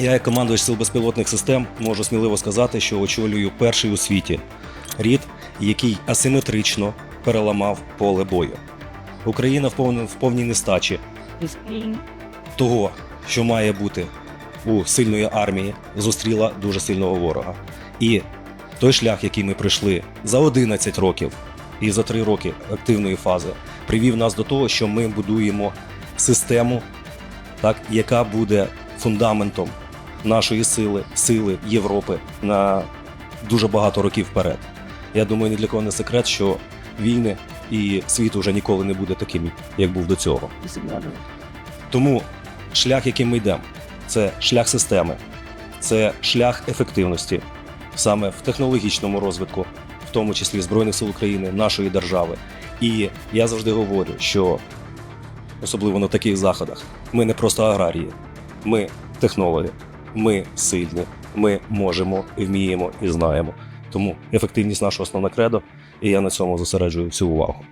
Я, як командувач сил безпілотних систем, можу сміливо сказати, що очолюю перший у світі рід, який асиметрично переламав поле бою. Україна в повній, нестачі того, що має бути у сильної армії, зустріла дуже сильного ворога. І той шлях, який ми пройшли за 11 років і за 3 роки активної фази, привів нас до того, що ми будуємо систему, так, яка буде фундаментом нашої сили, сили Європи на дуже багато років вперед. Я думаю, ні для кого не секрет, що війни і світ уже ніколи не буде таким, як був до цього. Тому шлях, яким ми йдемо, це шлях системи, це шлях ефективності саме в технологічному розвитку, в тому числі Збройних сил України, нашої держави. І я завжди говорю, що особливо на таких заходах, ми не просто аграрії, ми технологи, ми сильні, ми можемо, вміємо і знаємо. Тому ефективність нашого основне кредо, і я на цьому зосереджую всю увагу.